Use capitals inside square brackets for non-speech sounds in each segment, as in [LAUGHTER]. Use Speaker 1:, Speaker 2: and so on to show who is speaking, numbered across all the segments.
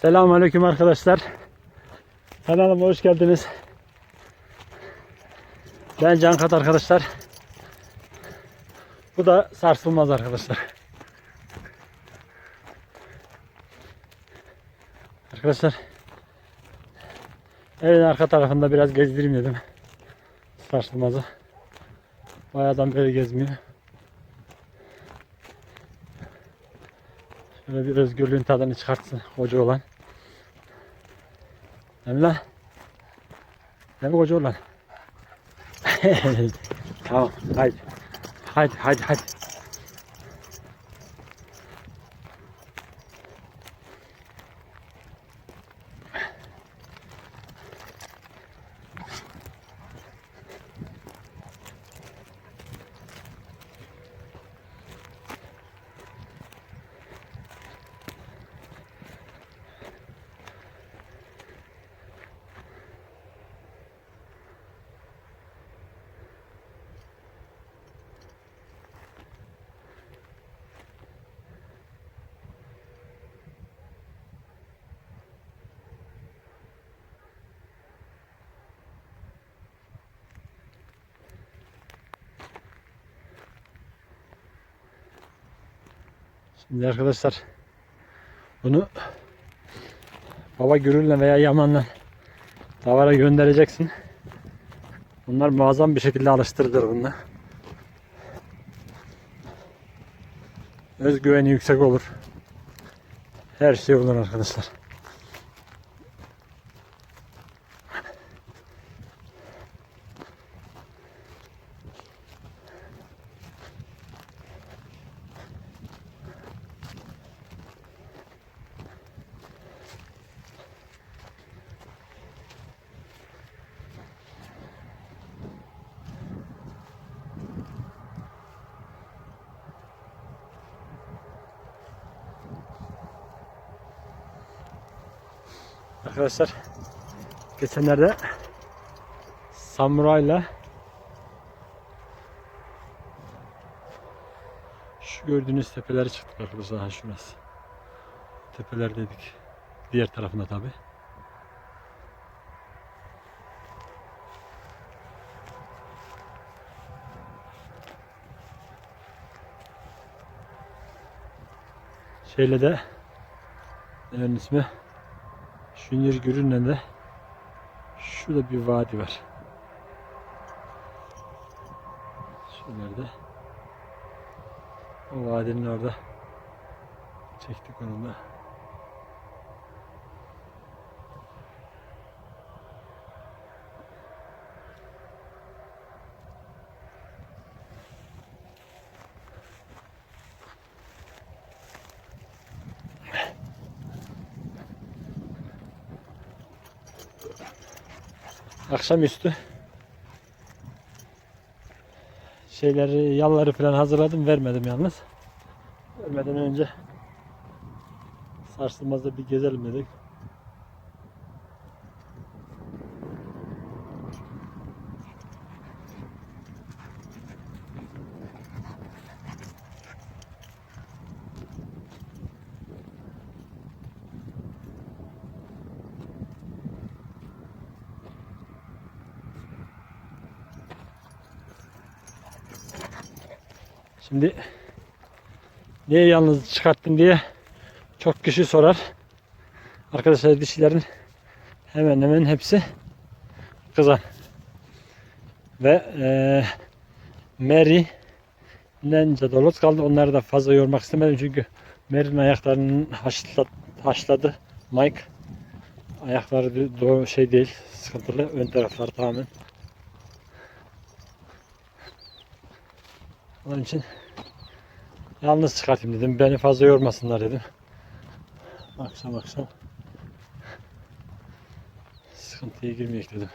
Speaker 1: Selamünaleyküm arkadaşlar. Kanalıma hoş geldiniz. Ben Cankat arkadaşlar. Bu da sarsılmaz arkadaşlar. Arkadaşlar evin arka tarafında biraz gezdireyim dedim. Sarsılmazı. Bayağıdan beri gezmiyor. Şöyle bir özgürlüğün tadını çıkartsın koca olan. Lan? Değil mi koca olan? [LAUGHS] tamam haydi. Haydi haydi haydi. Şimdi arkadaşlar bunu baba gürülle veya yamanla davara göndereceksin. Bunlar muazzam bir şekilde alıştırılır bunlar. Özgüveni yüksek olur. Her şey olur arkadaşlar. Arkadaşlar geçenlerde samurayla şu gördüğünüz tepeleri çıktık arkadaşlar ha şurası. Tepeler dedik. Diğer tarafında tabi. Şeyle de ne ismi? Şunyer görünen de şurada bir vadi var. Şuralarda. O vadinin orada çektik onu Akşamüstü şeyleri, yalları falan hazırladım. Vermedim yalnız. Vermeden önce sarsılmazda bir gezelim dedik. Şimdi niye yalnız çıkarttın diye çok kişi sorar. Arkadaşlar dişilerin hemen hemen hepsi kızan. Ve eee Mary Nence Dolos kaldı. Onları da fazla yormak istemedim çünkü Mary'nin ayaklarının haşla, haşladı Mike. Ayakları doğru şey değil, sıkıntılı. Ön tarafları tamamen. Onun için yalnız çıkartayım dedim. Beni fazla yormasınlar dedim. Akşam akşam sıkıntıya girmeyek dedim.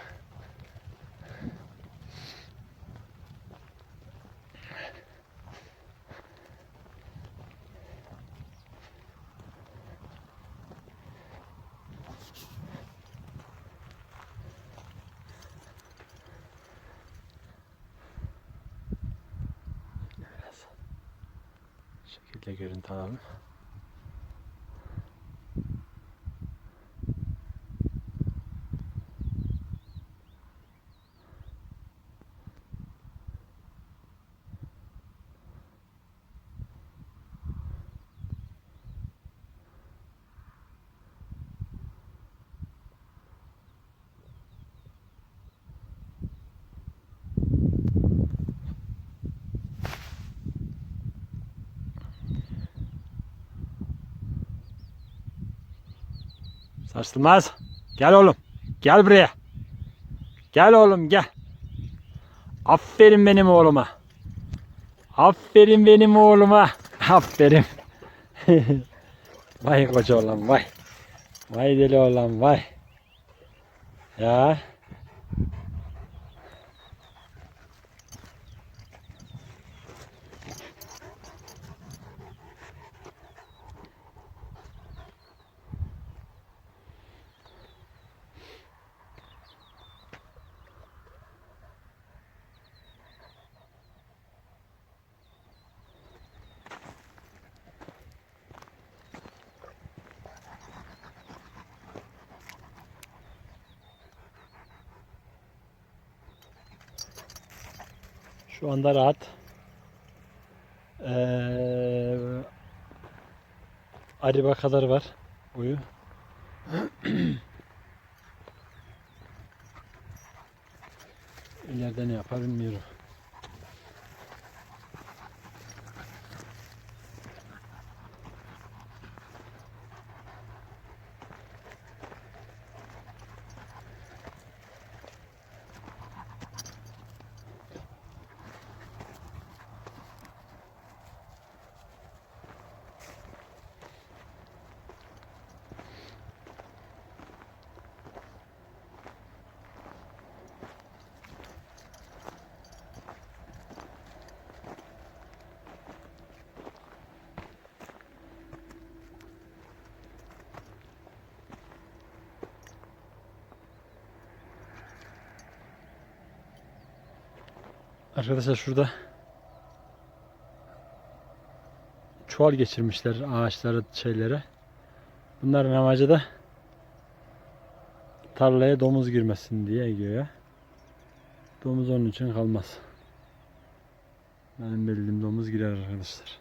Speaker 1: Şekilde görüntü alalım. Sarsılmaz. Gel oğlum. Gel buraya. Gel oğlum gel. Aferin benim oğluma. Aferin benim oğluma. Aferin. [LAUGHS] vay koca oğlan vay. Vay deli oğlan vay. Ya. Şu anda rahat. Ee, Ariba kadar var boyu. [CLEARS THROAT] İleride ne yapar bilmiyorum. Arkadaşlar şurada çuval geçirmişler ağaçları şeylere. Bunların amacı da tarlaya domuz girmesin diye göğe. Domuz onun için kalmaz. Benim bildiğim domuz girer arkadaşlar.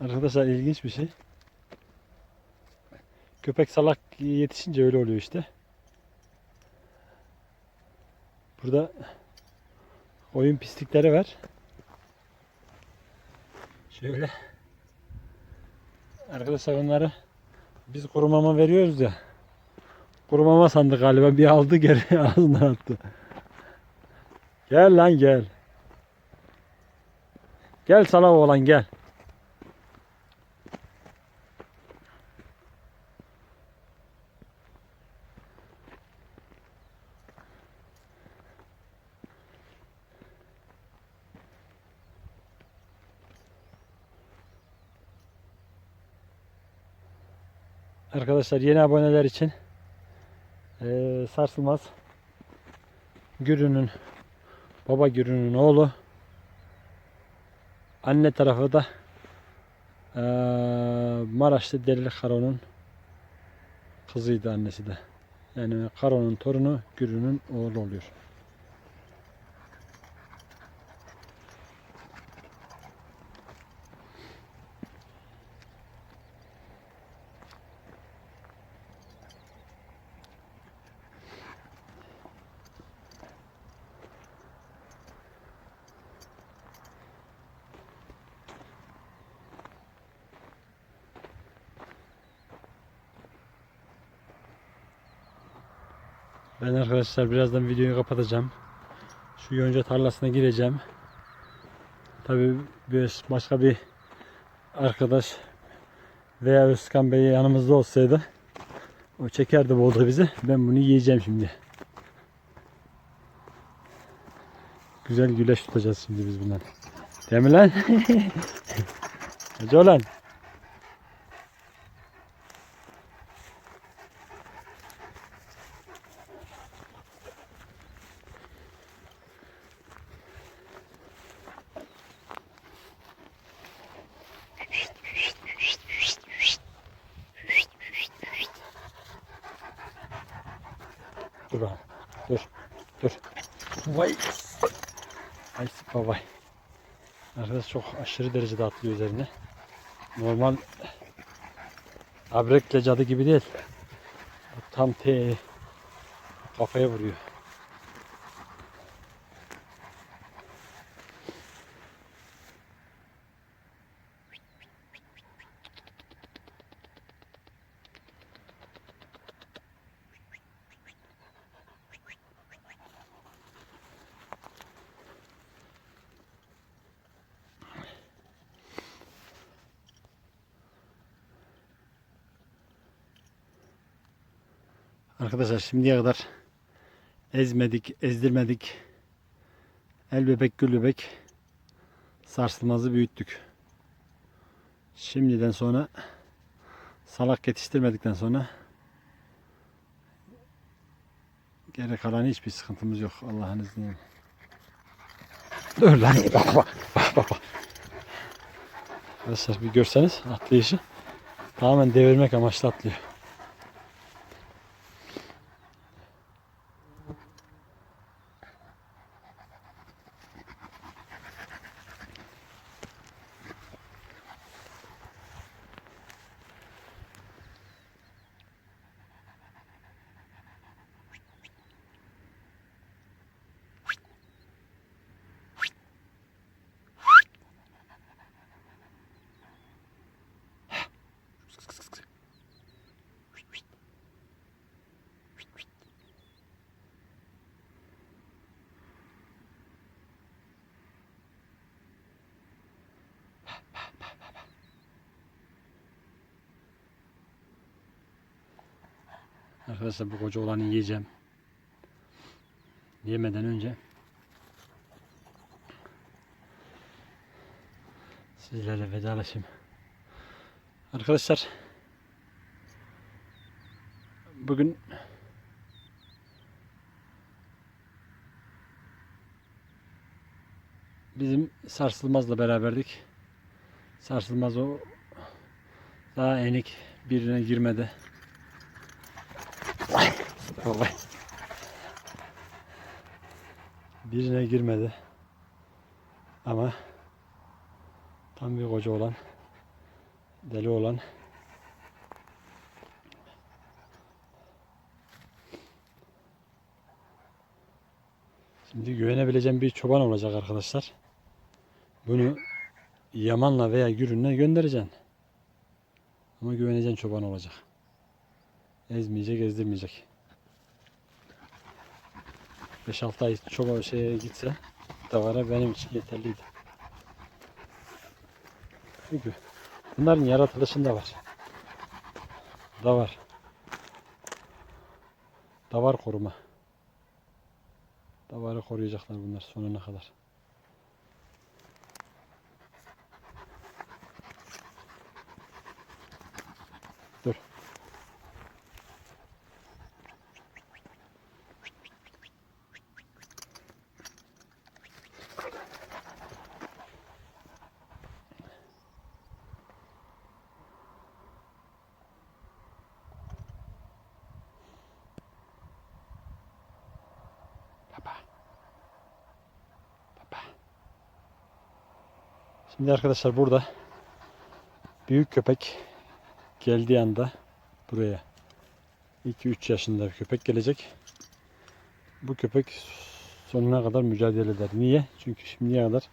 Speaker 1: [LAUGHS] Arkadaşlar ilginç bir şey. Köpek salak yetişince öyle oluyor işte. Burada oyun pislikleri var. Şöyle. Arkadaşlar onları biz kurumama veriyoruz ya. Kurumama sandı galiba. Bir aldı geri [LAUGHS] ağzına attı. Gel lan gel. Gel salak oğlan gel. Arkadaşlar yeni aboneler için eee, sarsılmaz Gürün'ün baba Gürün'ün oğlu anne tarafı da eee, Maraşlı Delili Karo'nun kızıydı annesi de. Yani Karo'nun torunu Gürün'ün oğlu oluyor. Ben arkadaşlar birazdan videoyu kapatacağım. Şu yonca tarlasına gireceğim. Tabii bir başka bir arkadaş veya Özkan Bey yanımızda olsaydı o çekerdi bolda bizi. Ben bunu yiyeceğim şimdi. Güzel güleş tutacağız şimdi biz bundan. Değil mi lan? [LAUGHS] Hacı olan. Dur bakalım. Dur. Dur. Vay. Ay sıpa vay. Arkadaş çok aşırı derecede atlıyor üzerine. Normal abrekle cadı gibi değil. Tam te kafaya vuruyor. Arkadaşlar şimdiye kadar ezmedik, ezdirmedik. El bebek, gül bebek sarsılmazı büyüttük. Şimdiden sonra salak yetiştirmedikten sonra geri kalan hiçbir sıkıntımız yok Allah'ın izniyle. Dur lan bak bak bak bak. Arkadaşlar bir görseniz atlayışı tamamen devirmek amaçlı atlıyor. Arkadaşlar bu koca olanı yiyeceğim. Yemeden önce sizlerle vedalaşayım. Arkadaşlar bugün bizim sarsılmazla beraberdik. Sarsılmaz o daha enik birine girmedi. Vallahi. Birine girmedi. Ama tam bir koca olan deli olan Şimdi güvenebileceğim bir çoban olacak arkadaşlar. Bunu Yaman'la veya Gürün'le göndereceksin. Ama güveneceğin çoban olacak. Ezmeyecek, ezdirmeyecek. 5-6 ay çoba şeye gitse davara benim için yeterliydi. Çünkü bunların yaratılışında var. Da var. Davar koruma. Davarı koruyacaklar bunlar sonuna kadar. Şimdi arkadaşlar burada büyük köpek geldiği anda buraya 2-3 yaşında bir köpek gelecek. Bu köpek sonuna kadar mücadele eder. Niye? Çünkü şimdiye kadar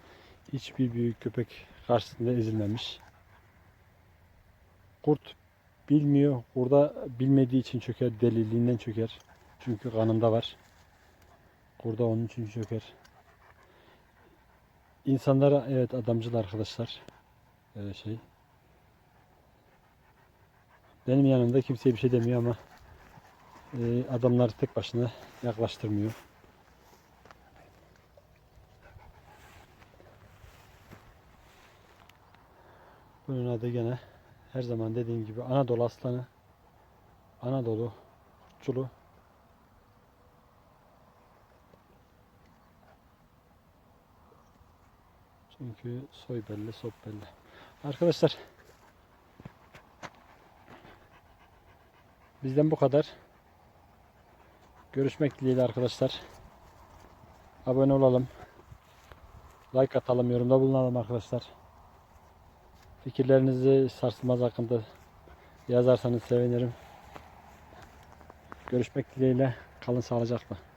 Speaker 1: hiçbir büyük köpek karşısında ezilmemiş. Kurt bilmiyor. Burada bilmediği için çöker. Deliliğinden çöker. Çünkü kanında var. Kurda onun için çöker. İnsanlara evet adamcıl arkadaşlar. Ee, şey. Benim yanımda kimseye bir şey demiyor ama e, adamlar tek başına yaklaştırmıyor. Bunun adı gene her zaman dediğim gibi Anadolu aslanı. Anadolu çulu. Çünkü soy belli, sop belli. Arkadaşlar bizden bu kadar. Görüşmek dileğiyle arkadaşlar. Abone olalım. Like atalım, yorumda bulunalım arkadaşlar. Fikirlerinizi sarsılmaz hakkında yazarsanız sevinirim. Görüşmek dileğiyle. Kalın sağlıcakla.